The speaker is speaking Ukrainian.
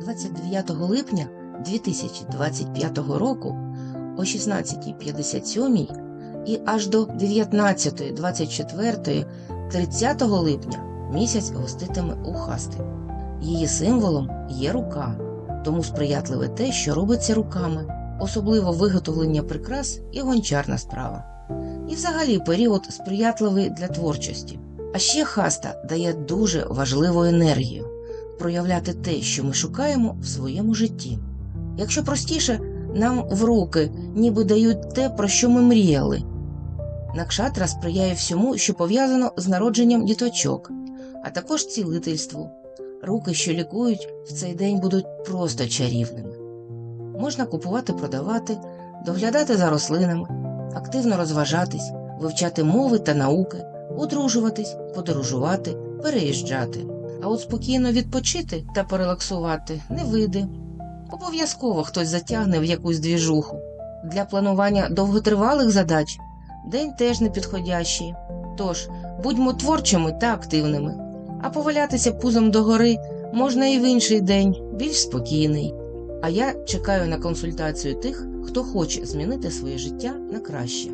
29 липня 2025 року о 16.57 і аж до 19.24 30 липня місяць гоститиме у хасти. Її символом є рука, тому сприятливе те, що робиться руками, особливо виготовлення прикрас і гончарна справа. І взагалі період сприятливий для творчості. А ще хаста дає дуже важливу енергію проявляти те, що ми шукаємо в своєму житті. Якщо простіше, нам в руки ніби дають те, про що ми мріяли. Накшатра сприяє всьому, що пов'язано з народженням діточок, а також цілительству. Руки, що лікують, в цей день будуть просто чарівними. Можна купувати, продавати, доглядати за рослинами, активно розважатись, вивчати мови та науки, одружуватись, подорожувати, переїжджати. А от спокійно відпочити та порелаксувати не вийде. Обов'язково хтось затягне в якусь двіжуху. Для планування довготривалих задач день теж не підходящий. Тож будьмо творчими та активними, а повалятися пузом догори можна і в інший день, більш спокійний. А я чекаю на консультацію тих, хто хоче змінити своє життя на краще.